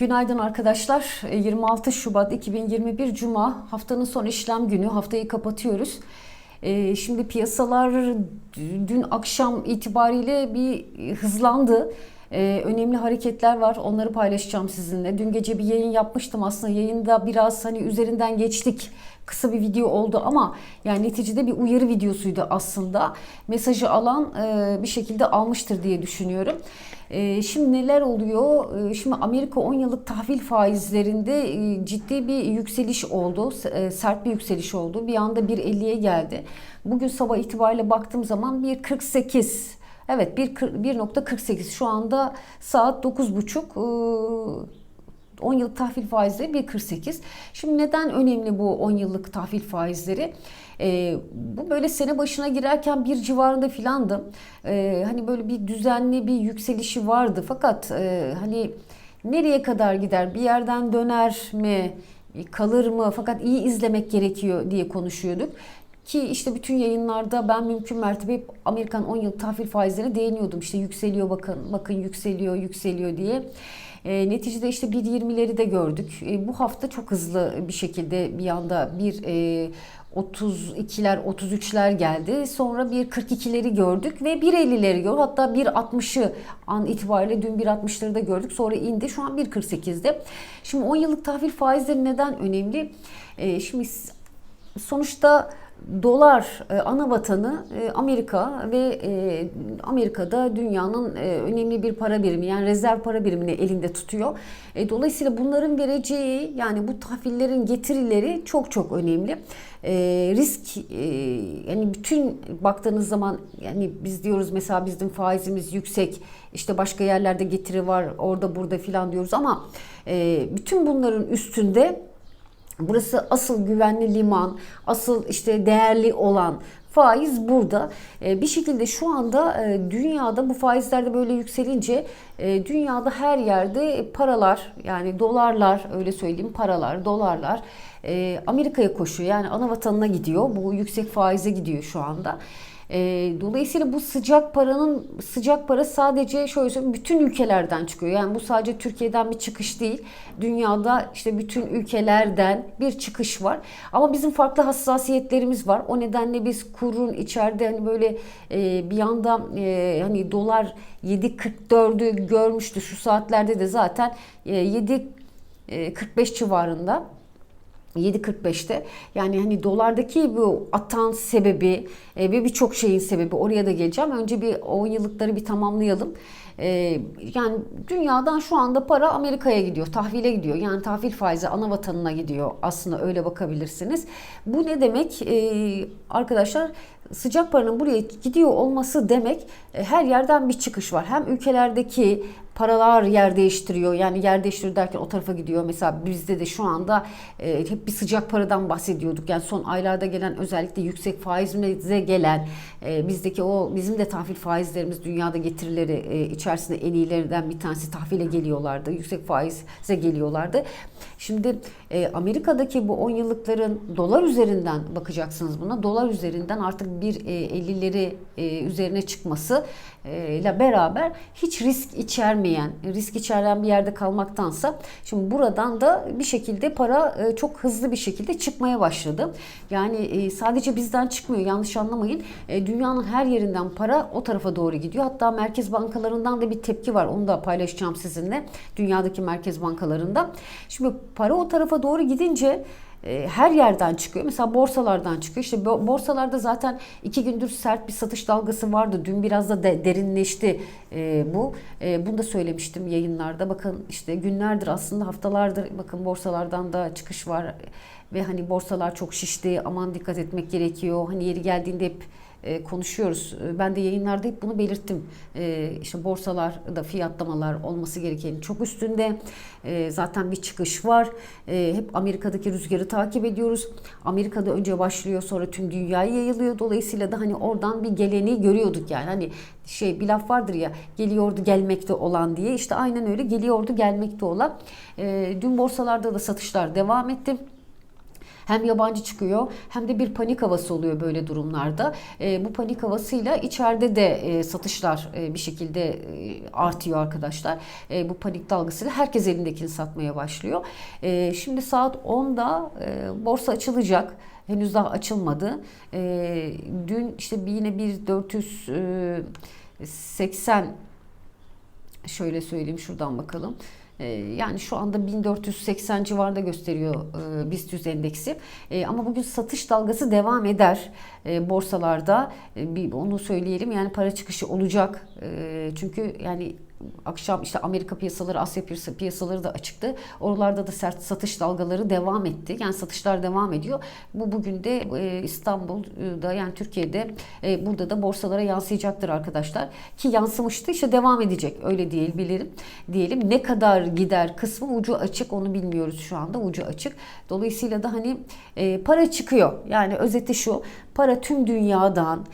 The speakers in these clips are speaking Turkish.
Günaydın arkadaşlar. E, 26 Şubat 2021 Cuma haftanın son işlem günü. Haftayı kapatıyoruz. E, Şimdi piyasalar dün akşam itibariyle bir hızlandı. E, Önemli hareketler var. Onları paylaşacağım sizinle. Dün gece bir yayın yapmıştım. Aslında yayında biraz hani üzerinden geçtik. Kısa bir video oldu ama yani neticede bir uyarı videosuydu aslında. Mesajı alan e, bir şekilde almıştır diye düşünüyorum. E, Şimdi neler oluyor? E, Şimdi Amerika 10 yıllık tahvil faizlerinde e, ciddi bir yükseliş oldu. E, Sert bir yükseliş oldu. Bir anda 1.50'ye geldi. Bugün sabah itibariyle baktığım zaman 1.48 Evet bir kır- 1.48 şu anda saat 9.30 Ee, 10 yıllık tahvil faizleri 1.48. Şimdi neden önemli bu 10 yıllık tahvil faizleri? Ee, bu böyle sene başına girerken bir civarında filandı. Ee, hani böyle bir düzenli bir yükselişi vardı. Fakat e, hani nereye kadar gider? Bir yerden döner mi? Kalır mı? Fakat iyi izlemek gerekiyor diye konuşuyorduk. Ki işte bütün yayınlarda ben mümkün mertebe hep Amerikan 10 yıl tahvil faizlerine değiniyordum. İşte yükseliyor bakın, bakın yükseliyor, yükseliyor diye. E, neticede işte 1.20'leri de gördük. E, bu hafta çok hızlı bir şekilde bir anda bir e, 32'ler 33'ler geldi. Sonra bir 42'leri gördük ve 1.50'leri gördük. Hatta 1.60'ı an itibariyle dün 1.60'ları da gördük. Sonra indi. Şu an 1.48'de. Şimdi 10 yıllık tahvil faizleri neden önemli? E, şimdi sonuçta dolar e, ana vatanı e, Amerika ve e, Amerika'da dünyanın e, önemli bir para birimi yani rezerv para birimini elinde tutuyor. E, dolayısıyla bunların vereceği yani bu tahvillerin getirileri çok çok önemli. E, risk e, yani bütün baktığınız zaman yani biz diyoruz mesela bizim faizimiz yüksek işte başka yerlerde getiri var orada burada filan diyoruz ama e, bütün bunların üstünde Burası asıl güvenli liman, asıl işte değerli olan faiz burada. Ee, Bir şekilde şu anda e, dünyada bu faizlerde böyle yükselince e, dünyada her yerde paralar yani dolarlar öyle söyleyeyim paralar, dolarlar e, Amerika'ya koşuyor. Yani ana vatanına gidiyor. Bu yüksek faize gidiyor şu anda. E, dolayısıyla bu sıcak paranın sıcak para sadece şöyle söyleyeyim bütün ülkelerden çıkıyor. Yani bu sadece Türkiye'den bir çıkış değil. Dünyada işte bütün ülkelerden bir çıkış var. Ama bizim farklı hassasiyetlerimiz var. O nedenle biz kurun içeride hani böyle e, bir anda e, hani dolar 7.44'ü görmüştü. Şu saatlerde de zaten e, 7.45 civarında. 7.45'te yani hani dolardaki bu atan sebebi e, ve birçok şeyin sebebi oraya da geleceğim. Önce bir 10 yıllıkları bir tamamlayalım. E, yani dünyadan şu anda para Amerika'ya gidiyor, tahvile gidiyor. Yani tahvil faizi ana vatanına gidiyor. Aslında öyle bakabilirsiniz. Bu ne demek? E, arkadaşlar sıcak paranın buraya gidiyor olması demek e, her yerden bir çıkış var. Hem ülkelerdeki paralar yer değiştiriyor. Yani yer değiştiriyor derken o tarafa gidiyor. Mesela bizde de şu anda e, hep bir sıcak paradan bahsediyorduk. Yani son aylarda gelen özellikle yüksek faizimize gelen e, bizdeki o bizim de tahvil faizlerimiz dünyada getirileri e, içerisinde en iyilerinden bir tanesi tahvile geliyorlardı. Yüksek faize geliyorlardı. Şimdi Amerika'daki bu 10 yıllıkların dolar üzerinden bakacaksınız buna. Dolar üzerinden artık 1.50'leri e, üzerine çıkması ile beraber hiç risk içermeyen, risk içeren bir yerde kalmaktansa şimdi buradan da bir şekilde para e, çok hızlı bir şekilde çıkmaya başladı. Yani e, sadece bizden çıkmıyor yanlış anlamayın. E, dünyanın her yerinden para o tarafa doğru gidiyor. Hatta merkez bankalarından da bir tepki var. Onu da paylaşacağım sizinle. Dünyadaki merkez bankalarında. Şimdi para o tarafa doğru gidince e, her yerden çıkıyor. Mesela borsalardan çıkıyor. İşte bo- borsalarda zaten iki gündür sert bir satış dalgası vardı. Dün biraz da de- derinleşti e, bu. E, bunu da söylemiştim yayınlarda. Bakın işte günlerdir aslında haftalardır bakın borsalardan da çıkış var. Ve hani borsalar çok şişti. Aman dikkat etmek gerekiyor. Hani yeri geldiğinde hep e, konuşuyoruz. E, Ben de yayınlarda hep bunu belirttim. E, işte borsalarda fiyatlamalar olması gerekenin çok üstünde. E, zaten bir çıkış var. E, hep Amerika'daki rüzgarı takip ediyoruz. Amerika'da önce başlıyor sonra tüm dünyaya yayılıyor. Dolayısıyla da hani oradan bir geleni görüyorduk yani. Hani şey bir laf vardır ya geliyordu gelmekte olan diye. İşte aynen öyle geliyordu gelmekte olan. E, dün borsalarda da satışlar devam etti. Hem yabancı çıkıyor hem de bir panik havası oluyor böyle durumlarda. E, bu panik havasıyla içeride de e, satışlar e, bir şekilde e, artıyor arkadaşlar. E, bu panik dalgasıyla herkes elindekini satmaya başlıyor. E, şimdi saat 10'da e, borsa açılacak. Henüz daha açılmadı. E, dün işte yine bir 480 şöyle söyleyeyim şuradan bakalım. E, Yani şu anda 1480 civarında gösteriyor e, BIST 100 endeksi. E, Ama bugün satış dalgası devam eder e, borsalarda. Onu söyleyelim. Yani para çıkışı olacak. Çünkü yani akşam işte Amerika piyasaları, Asya piyasa- piyasaları da açıktı. Oralarda da sert satış dalgaları devam etti. Yani satışlar devam ediyor. Bu bugün de e, İstanbul'da yani Türkiye'de e, burada da borsalara yansıyacaktır arkadaşlar. Ki yansımıştı işte devam edecek. Öyle değil bilelim. Diyelim ne kadar gider kısmı ucu açık onu bilmiyoruz şu anda ucu açık. Dolayısıyla da hani e, para çıkıyor. Yani özeti şu. Para tüm dünyadan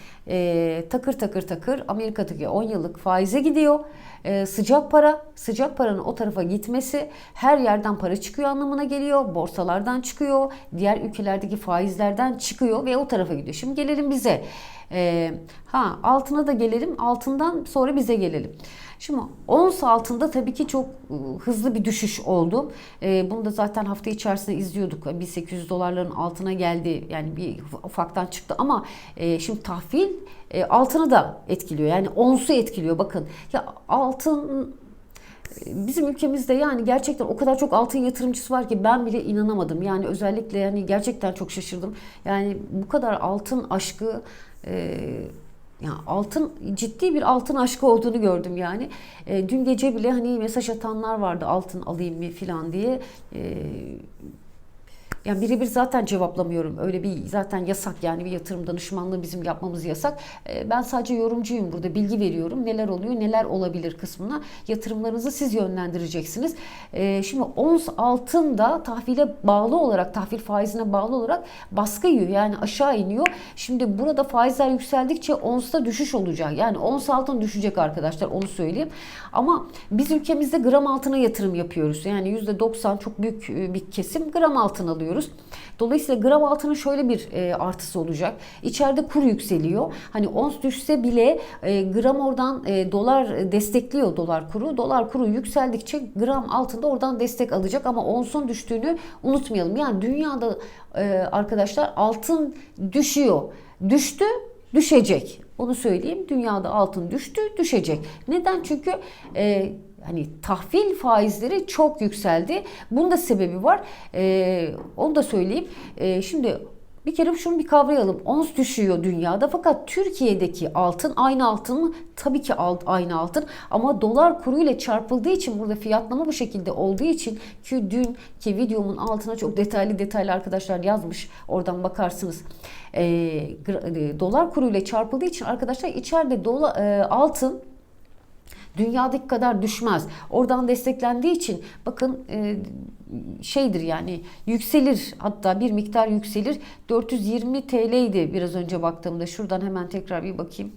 takır takır takır Amerika'daki 10 yıllık faize gidiyor. E, sıcak para, sıcak paranın o tarafa gitmesi her yerden para çıkıyor anlamına geliyor. Borsalardan çıkıyor, diğer ülkelerdeki faizlerden çıkıyor ve o tarafa gidiyor. Şimdi gelelim bize. E, ha altına da gelelim, altından sonra bize gelelim. Şimdi ons altında tabii ki çok ıı, hızlı bir düşüş oldu. E, bunu da zaten hafta içerisinde izliyorduk. 1800 dolarların altına geldi. Yani bir ufaktan çıktı ama e, şimdi tahvil e, altını da etkiliyor. Yani onsu etkiliyor. Bakın ya altın bizim ülkemizde yani gerçekten o kadar çok altın yatırımcısı var ki ben bile inanamadım. Yani özellikle yani gerçekten çok şaşırdım. Yani bu kadar altın aşkı e, ya altın ciddi bir altın aşkı olduğunu gördüm yani. E, dün gece bile hani mesaj atanlar vardı altın alayım mı falan diye. E, yani birebir zaten cevaplamıyorum. Öyle bir zaten yasak yani bir yatırım danışmanlığı bizim yapmamız yasak. Ee, Ben sadece yorumcuyum burada. Bilgi veriyorum. Neler oluyor, neler olabilir kısmına. Yatırımlarınızı siz yönlendireceksiniz. Ee, Şimdi ons altın da tahvile bağlı olarak, tahvil faizine bağlı olarak baskı yiyor. Yani aşağı iniyor. Şimdi burada faizler yükseldikçe onsta düşüş olacak. Yani ons altın düşecek arkadaşlar onu söyleyeyim. Ama biz ülkemizde gram altına yatırım yapıyoruz. Yani %90 çok büyük e, bir kesim gram altın alıyoruz. Dolayısıyla gram altının şöyle bir e, artısı olacak. İçeride kur yükseliyor. Hani ons düşse bile e, gram oradan e, dolar destekliyor dolar kuru. Dolar kuru yükseldikçe gram altında oradan destek alacak ama onsun düştüğünü unutmayalım. Yani dünyada e, arkadaşlar altın düşüyor. Düştü, düşecek. Onu söyleyeyim. Dünyada altın düştü, düşecek. Neden? Çünkü e, hani tahvil faizleri çok yükseldi. Bunun da sebebi var. E, onu da söyleyeyim. E, şimdi bir kere şunu bir kavrayalım. Ons düşüyor dünyada fakat Türkiye'deki altın aynı altın mı? Tabii ki alt, aynı altın ama dolar kuru ile çarpıldığı için burada fiyatlama bu şekilde olduğu için ki dünkü videomun altına çok detaylı detaylı arkadaşlar yazmış. Oradan bakarsınız. E, gra- e, dolar kuru ile çarpıldığı için arkadaşlar içeride dola, e, altın dünyadaki kadar düşmez. Oradan desteklendiği için bakın e, şeydir yani yükselir hatta bir miktar yükselir. 420 TL idi biraz önce baktığımda. Şuradan hemen tekrar bir bakayım.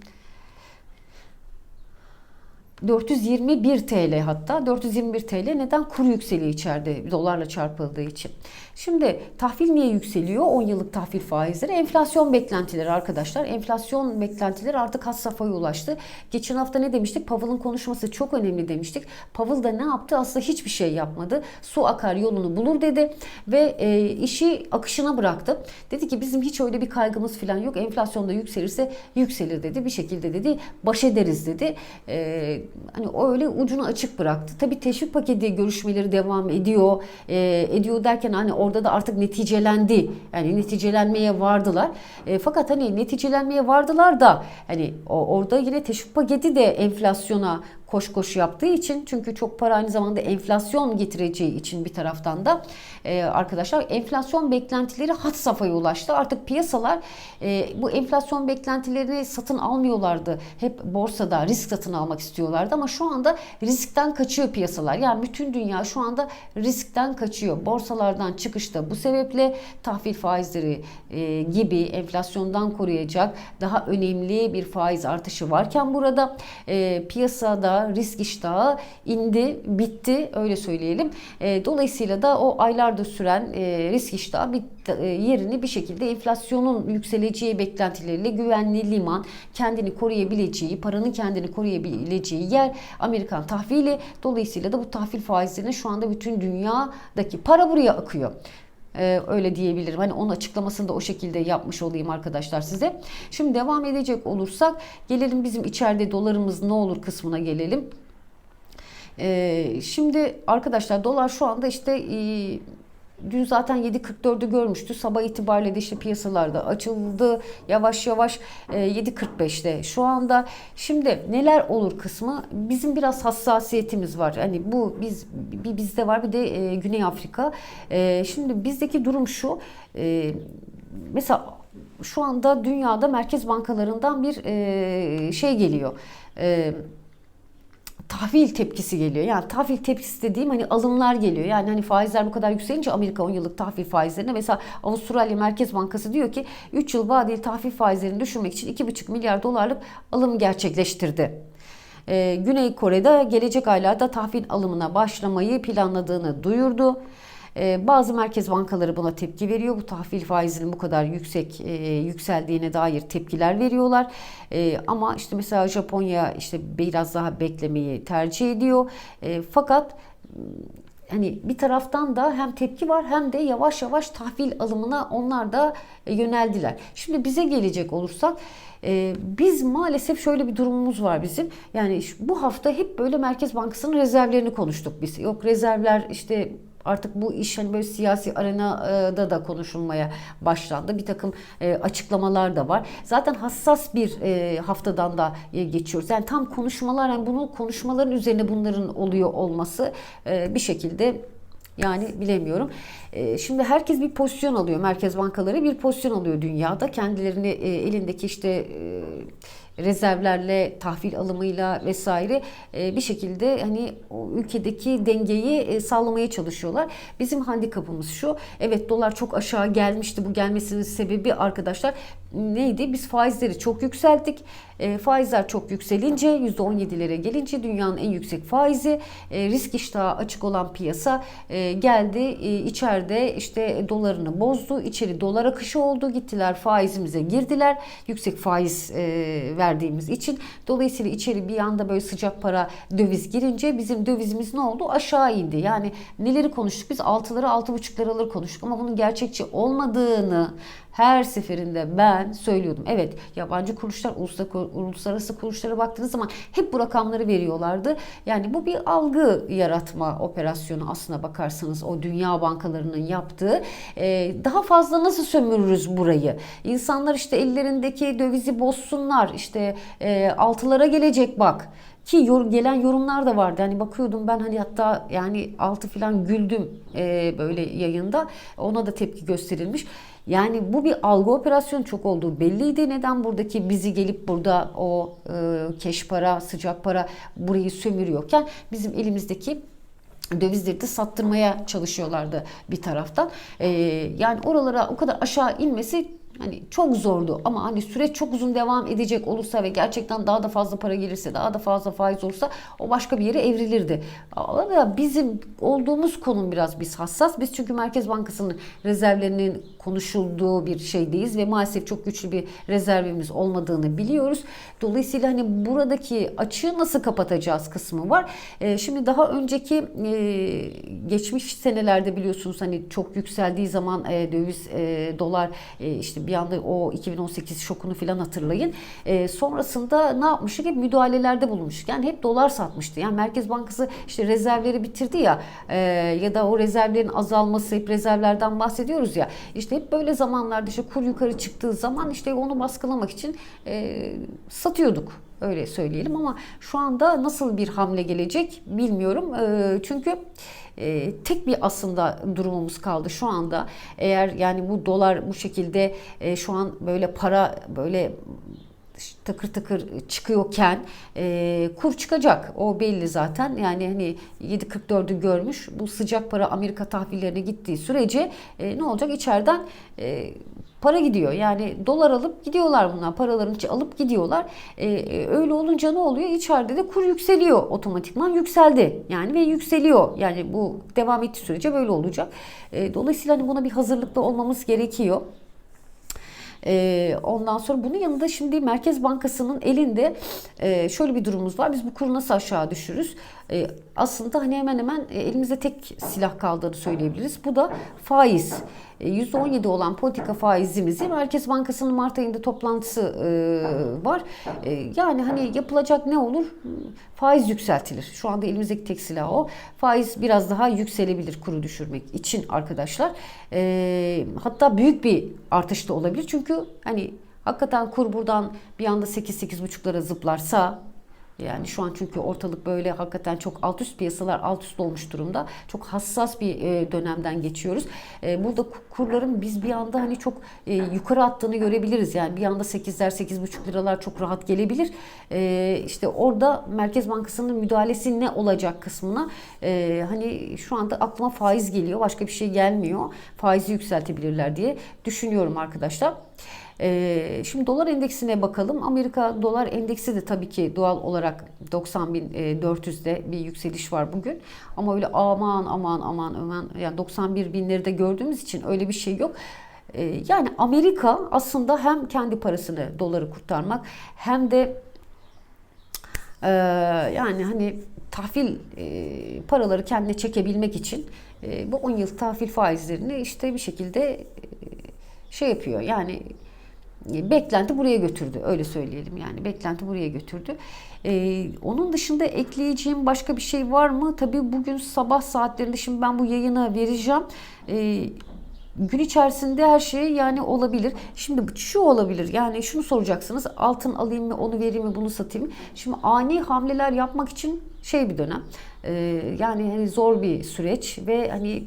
421 TL hatta 421 TL neden kur yükseliyor içeride dolarla çarpıldığı için. Şimdi tahvil niye yükseliyor? 10 yıllık tahvil faizleri enflasyon beklentileri arkadaşlar. Enflasyon beklentileri artık has safhaya ulaştı. Geçen hafta ne demiştik? Powell'ın konuşması çok önemli demiştik. Powell da ne yaptı? Aslında hiçbir şey yapmadı. Su akar yolunu bulur dedi ve e, işi akışına bıraktı. Dedi ki bizim hiç öyle bir kaygımız falan yok. Enflasyonda yükselirse yükselir dedi. Bir şekilde dedi baş ederiz dedi. E, hani öyle ucunu açık bıraktı. Tabii teşvik paketi görüşmeleri devam ediyor. E, ediyor derken hani orada da artık neticelendi. Yani neticelenmeye vardılar. E, fakat hani neticelenmeye vardılar da hani o, orada yine teşvik paketi de enflasyona koş koş yaptığı için çünkü çok para aynı zamanda enflasyon getireceği için bir taraftan da e, arkadaşlar enflasyon beklentileri hat safhaya ulaştı. Artık piyasalar e, bu enflasyon beklentilerini satın almıyorlardı. Hep borsada risk satın almak istiyorlardı ama şu anda riskten kaçıyor piyasalar. Yani bütün dünya şu anda riskten kaçıyor. Borsalardan çıkışta bu sebeple tahvil faizleri e, gibi enflasyondan koruyacak daha önemli bir faiz artışı varken burada e, piyasada risk iştahı indi, bitti öyle söyleyelim. Dolayısıyla da o aylarda süren e, risk iştahı bitti, e, yerini bir şekilde enflasyonun yükseleceği beklentileriyle güvenli liman, kendini koruyabileceği, paranın kendini koruyabileceği yer Amerikan tahvili. Dolayısıyla da bu tahvil faizlerine şu anda bütün dünyadaki para buraya akıyor. Ee, öyle diyebilirim. Hani onun açıklamasını da o şekilde yapmış olayım arkadaşlar size. Şimdi devam edecek olursak gelelim bizim içeride dolarımız ne olur kısmına gelelim. Ee, şimdi arkadaşlar dolar şu anda işte e, dün zaten 7.44'ü görmüştü. Sabah itibariyle de işte piyasalarda açıldı. Yavaş yavaş e, 7.45'te. Şu anda şimdi neler olur kısmı bizim biraz hassasiyetimiz var. Hani bu biz bir bizde var bir de e, Güney Afrika. E, şimdi bizdeki durum şu. E, mesela şu anda dünyada merkez bankalarından bir e, şey geliyor. Tahvil tepkisi geliyor. Yani tahvil tepkisi dediğim hani alımlar geliyor. Yani hani faizler bu kadar yükselince Amerika 10 yıllık tahvil faizlerine mesela Avustralya Merkez Bankası diyor ki 3 yıl vadeli tahvil faizlerini düşürmek için 2,5 milyar dolarlık alım gerçekleştirdi. Ee, Güney Kore'de gelecek aylarda tahvil alımına başlamayı planladığını duyurdu. Ee, bazı merkez bankaları buna tepki veriyor. Bu tahvil faizinin bu kadar yüksek e, yükseldiğine dair tepkiler veriyorlar. E, ama işte mesela Japonya işte biraz daha beklemeyi tercih ediyor. E, fakat hani bir taraftan da hem tepki var hem de yavaş yavaş tahvil alımına onlar da yöneldiler. Şimdi bize gelecek olursak e, biz maalesef şöyle bir durumumuz var bizim. Yani bu hafta hep böyle Merkez Bankası'nın rezervlerini konuştuk biz. Yok rezervler işte artık bu iş hani böyle siyasi arenada da konuşulmaya başlandı. Bir takım e, açıklamalar da var. Zaten hassas bir e, haftadan da e, geçiyoruz. Yani tam konuşmalar yani bunun konuşmaların üzerine bunların oluyor olması bir şekilde yani bilemiyorum. Şimdi herkes bir pozisyon alıyor. Merkez bankaları bir pozisyon alıyor dünyada. Kendilerini elindeki işte rezervlerle, tahvil alımıyla vesaire e, bir şekilde hani o ülkedeki dengeyi e, sağlamaya çalışıyorlar. Bizim handikapımız şu. Evet dolar çok aşağı gelmişti. Bu gelmesinin sebebi arkadaşlar neydi? Biz faizleri çok yükselttik. E, faizler çok yükselince %17'lere gelince dünyanın en yüksek faizi e, risk iştahı açık olan piyasa geldi içeride işte dolarını bozdu. İçeri dolar akışı oldu. Gittiler faizimize girdiler. Yüksek faiz e, verdiğimiz için. Dolayısıyla içeri bir anda böyle sıcak para döviz girince bizim dövizimiz ne oldu? Aşağı indi. Yani neleri konuştuk? Biz altıları altı buçuk liraları konuştuk ama bunun gerçekçi olmadığını her seferinde ben söylüyordum. Evet yabancı kuruluşlar uluslararası kuruluşlara baktığınız zaman hep bu rakamları veriyorlardı. Yani bu bir algı yaratma operasyonu aslına bakarsanız o dünya bankalarının yaptığı. Ee, daha fazla nasıl sömürürüz burayı? İnsanlar işte ellerindeki dövizi bozsunlar. İşte e, altılara gelecek bak. Ki yor, gelen yorumlar da vardı. Hani bakıyordum ben hani hatta yani altı falan güldüm e, böyle yayında. Ona da tepki gösterilmiş. Yani bu bir algı operasyonu çok olduğu belliydi. Neden buradaki bizi gelip burada o e, keş para, sıcak para burayı sömürüyorken bizim elimizdeki dövizleri de sattırmaya çalışıyorlardı bir taraftan. Ee, yani oralara o kadar aşağı inmesi Hani çok zordu ama hani süreç çok uzun devam edecek olursa ve gerçekten daha da fazla para gelirse, daha da fazla faiz olursa o başka bir yere evrilirdi. Ama bizim olduğumuz konum biraz biz hassas. Biz çünkü Merkez Bankası'nın rezervlerinin konuşulduğu bir şeydeyiz ve maalesef çok güçlü bir rezervimiz olmadığını biliyoruz. Dolayısıyla hani buradaki açığı nasıl kapatacağız kısmı var. E, şimdi daha önceki e, geçmiş senelerde biliyorsunuz hani çok yükseldiği zaman e, döviz, e, dolar e, işte bir anda o 2018 şokunu falan hatırlayın. E, sonrasında ne yapmıştık? Hep müdahalelerde bulunmuştuk. Yani hep dolar satmıştı. Yani Merkez Bankası işte rezervleri bitirdi ya e, ya da o rezervlerin azalması hep rezervlerden bahsediyoruz ya. İşte hep böyle zamanlarda işte kur yukarı çıktığı zaman işte onu baskılamak için e, satıyorduk öyle söyleyelim ama şu anda nasıl bir hamle gelecek bilmiyorum. E, çünkü e, tek bir aslında durumumuz kaldı şu anda. Eğer yani bu dolar bu şekilde e, şu an böyle para böyle takır takır çıkıyorken e, kur çıkacak. O belli zaten. Yani hani 7.44'ü görmüş. Bu sıcak para Amerika tahvillerine gittiği sürece e, ne olacak? İçeriden e, para gidiyor. Yani dolar alıp gidiyorlar bunlar. Paralarını alıp gidiyorlar. E, e, öyle olunca ne oluyor? İçeride de kur yükseliyor otomatikman. Yükseldi. Yani ve yükseliyor. Yani bu devam ettiği sürece böyle olacak. E, dolayısıyla hani buna bir hazırlıklı olmamız gerekiyor. E, ondan sonra bunun yanında şimdi Merkez Bankası'nın elinde e, şöyle bir durumumuz var. Biz bu kuru nasıl aşağı düşürürüz? E, aslında hani hemen hemen e, elimizde tek silah kaldığını söyleyebiliriz. Bu da faiz. E, %17 olan politika faizimizi Merkez Bankası'nın Mart ayında toplantısı e, var. E, yani hani yapılacak ne olur? Faiz yükseltilir. Şu anda elimizdeki tek silah o. Faiz biraz daha yükselebilir kuru düşürmek için arkadaşlar. E, hatta büyük bir artış da olabilir. Çünkü hani hakikaten kur buradan bir anda 8-8,5'lara zıplarsa yani şu an çünkü ortalık böyle hakikaten çok alt üst piyasalar alt üst olmuş durumda. Çok hassas bir e, dönemden geçiyoruz. E, burada kurların biz bir anda hani çok e, yukarı attığını görebiliriz. Yani bir anda 8'ler 8,5 liralar çok rahat gelebilir. İşte orada Merkez Bankası'nın müdahalesi ne olacak kısmına hani şu anda aklıma faiz geliyor. Başka bir şey gelmiyor. Faizi yükseltebilirler diye düşünüyorum arkadaşlar. Ee, şimdi dolar endeksine bakalım. Amerika dolar endeksi de tabii ki doğal olarak 90.400'de bir yükseliş var bugün. Ama öyle aman aman aman aman yani 91 binleri de gördüğümüz için öyle bir şey yok. Ee, yani Amerika aslında hem kendi parasını doları kurtarmak hem de e, yani hani tahvil e, paraları kendine çekebilmek için e, bu 10 yıl tahvil faizlerini işte bir şekilde şey yapıyor. Yani beklenti buraya götürdü. Öyle söyleyelim yani. Beklenti buraya götürdü. Ee, onun dışında ekleyeceğim başka bir şey var mı? Tabii bugün sabah saatlerinde şimdi ben bu yayına vereceğim. Ee, gün içerisinde her şey yani olabilir. Şimdi şu olabilir yani şunu soracaksınız altın alayım mı onu vereyim mi bunu satayım mı? Şimdi ani hamleler yapmak için şey bir dönem ee, yani hani zor bir süreç ve hani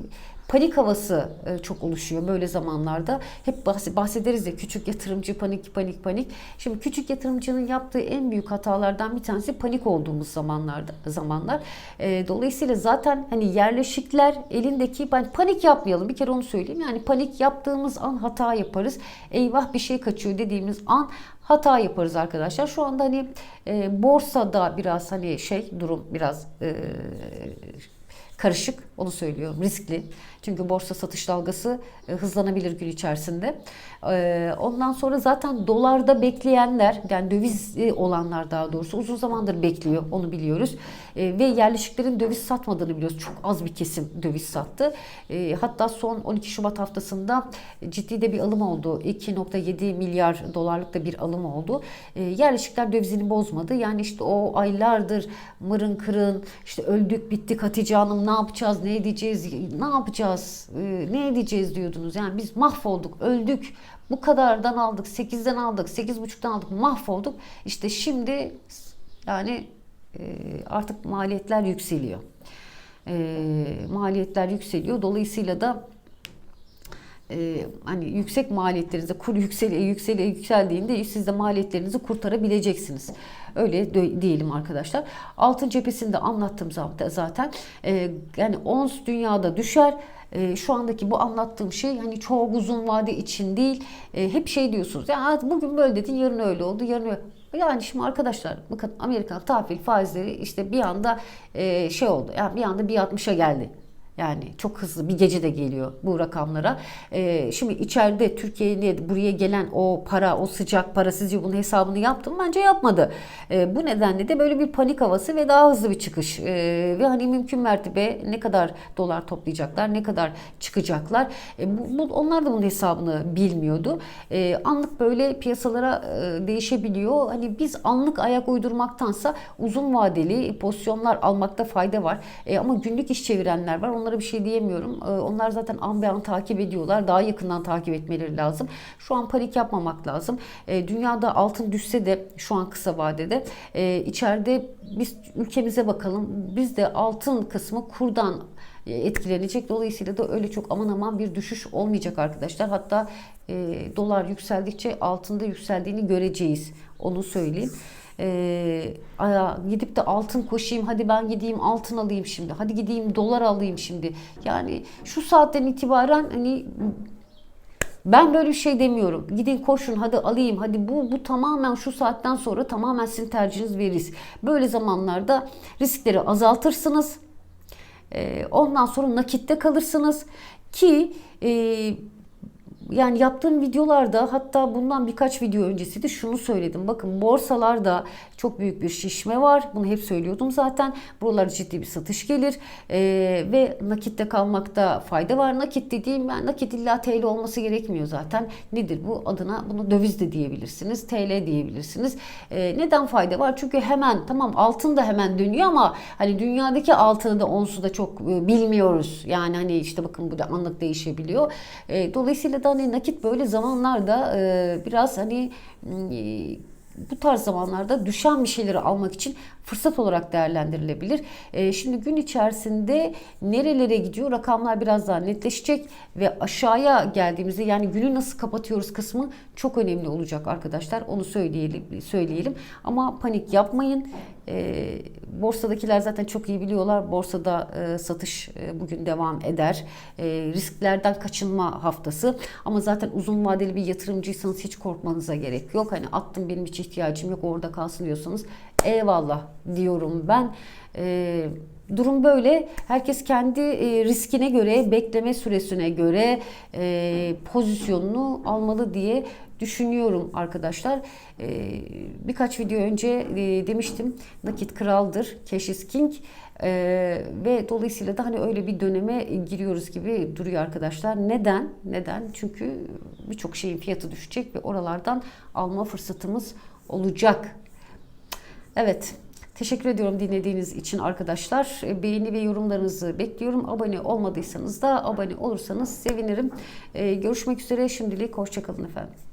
panik havası e, çok oluşuyor böyle zamanlarda. Hep bahsederiz ya küçük yatırımcı panik panik panik. Şimdi küçük yatırımcının yaptığı en büyük hatalardan bir tanesi panik olduğumuz zamanlarda zamanlar. E, dolayısıyla zaten hani yerleşikler elindeki ben panik yapmayalım bir kere onu söyleyeyim. Yani panik yaptığımız an hata yaparız. Eyvah bir şey kaçıyor dediğimiz an hata yaparız arkadaşlar. Şu anda hani e, borsada biraz hani şey durum biraz e, karışık onu söylüyorum riskli. Çünkü borsa satış dalgası e, hızlanabilir gün içerisinde. E, ondan sonra zaten dolarda bekleyenler yani döviz olanlar daha doğrusu uzun zamandır bekliyor onu biliyoruz. E, ve yerleşiklerin döviz satmadığını biliyoruz. Çok az bir kesim döviz sattı. Hatta son 12 Şubat haftasında ciddi de bir alım oldu. 2.7 milyar dolarlık da bir alım oldu. Yerleşikler dövizini bozmadı. Yani işte o aylardır mırın kırın işte öldük bittik Hatice Hanım ne yapacağız ne edeceğiz ne yapacağız ne edeceğiz diyordunuz. Yani biz mahvolduk öldük bu kadardan aldık, 8'den aldık, 8.5'tan aldık, mahvolduk. İşte şimdi yani e, artık maliyetler yükseliyor. E, maliyetler yükseliyor. Dolayısıyla da e, hani yüksek maliyetlerinize kur yükseliyor, yükseldiğinde siz de maliyetlerinizi kurtarabileceksiniz. Öyle diyelim arkadaşlar. Altın cephesinde anlattım zaten. E, yani ons dünyada düşer e, şu andaki bu anlattığım şey hani çok uzun vade için değil. E, hep şey diyorsunuz. Ya bugün böyle dedin yarın öyle oldu. Yarın öyle. Yani şimdi arkadaşlar bakın Amerikan tahvil faizleri işte bir anda e, şey oldu. Yani bir anda bir 60'a geldi. Yani çok hızlı bir gece de geliyor bu rakamlara. Ee, şimdi içeride Türkiye'ye buraya gelen o para, o sıcak para sizce bunun hesabını yaptı mı? Bence yapmadı. Ee, bu nedenle de böyle bir panik havası ve daha hızlı bir çıkış. Ee, ve hani mümkün mertebe ne kadar dolar toplayacaklar, ne kadar çıkacaklar. Ee, bu, bu, onlar da bunun hesabını bilmiyordu. Ee, anlık böyle piyasalara e, değişebiliyor. Hani biz anlık ayak uydurmaktansa uzun vadeli pozisyonlar almakta fayda var. Ee, ama günlük iş çevirenler var. Onlara bir şey diyemiyorum. Ee, onlar zaten an be an takip ediyorlar. Daha yakından takip etmeleri lazım. Şu an panik yapmamak lazım. Ee, dünyada altın düşse de şu an kısa vadede e, içeride biz ülkemize bakalım. Biz de altın kısmı kurdan e, etkilenecek. Dolayısıyla da öyle çok aman aman bir düşüş olmayacak arkadaşlar. Hatta e, dolar yükseldikçe altında yükseldiğini göreceğiz. Onu söyleyeyim e, gidip de altın koşayım hadi ben gideyim altın alayım şimdi hadi gideyim dolar alayım şimdi yani şu saatten itibaren hani Ben böyle bir şey demiyorum. Gidin koşun hadi alayım hadi bu bu tamamen şu saatten sonra tamamen sizin tercihiniz veririz. Böyle zamanlarda riskleri azaltırsınız. Ee, ondan sonra nakitte kalırsınız ki e, yani yaptığım videolarda hatta bundan birkaç video öncesi de şunu söyledim. Bakın borsalarda çok büyük bir şişme var. Bunu hep söylüyordum zaten. Buralara ciddi bir satış gelir. Ee, ve nakitte kalmakta fayda var. Nakit dediğim ben nakit illa TL olması gerekmiyor zaten. Nedir bu? Adına bunu döviz de diyebilirsiniz. TL diyebilirsiniz. Ee, neden fayda var? Çünkü hemen tamam altın da hemen dönüyor ama hani dünyadaki altını da onsu da çok e, bilmiyoruz. Yani hani işte bakın bu da anlık değişebiliyor. E, dolayısıyla da hani nakit böyle zamanlarda e, biraz hani e, bu tarz zamanlarda düşen bir şeyleri almak için fırsat olarak değerlendirilebilir. E, şimdi gün içerisinde nerelere gidiyor rakamlar biraz daha netleşecek ve aşağıya geldiğimizde yani günü nasıl kapatıyoruz kısmı çok önemli olacak arkadaşlar. Onu söyleyelim söyleyelim. Ama panik yapmayın. E, borsadakiler zaten çok iyi biliyorlar. Borsada e, satış e, bugün devam eder. E, risklerden kaçınma haftası. Ama zaten uzun vadeli bir yatırımcıysanız hiç korkmanıza gerek yok. Hani attım benim hiç ihtiyacım yok orada kalsın diyorsanız eyvallah diyorum ben. E, durum böyle. Herkes kendi e, riskine göre, bekleme süresine göre e, pozisyonunu almalı diye düşünüyorum arkadaşlar. Ee, birkaç video önce e, demiştim nakit kraldır, cash is king. Ee, ve dolayısıyla da hani öyle bir döneme giriyoruz gibi duruyor arkadaşlar. Neden? Neden? Çünkü birçok şeyin fiyatı düşecek ve oralardan alma fırsatımız olacak. Evet. Teşekkür ediyorum dinlediğiniz için arkadaşlar. Beğeni ve yorumlarınızı bekliyorum. Abone olmadıysanız da abone olursanız sevinirim. Ee, görüşmek üzere. Şimdilik hoşçakalın efendim.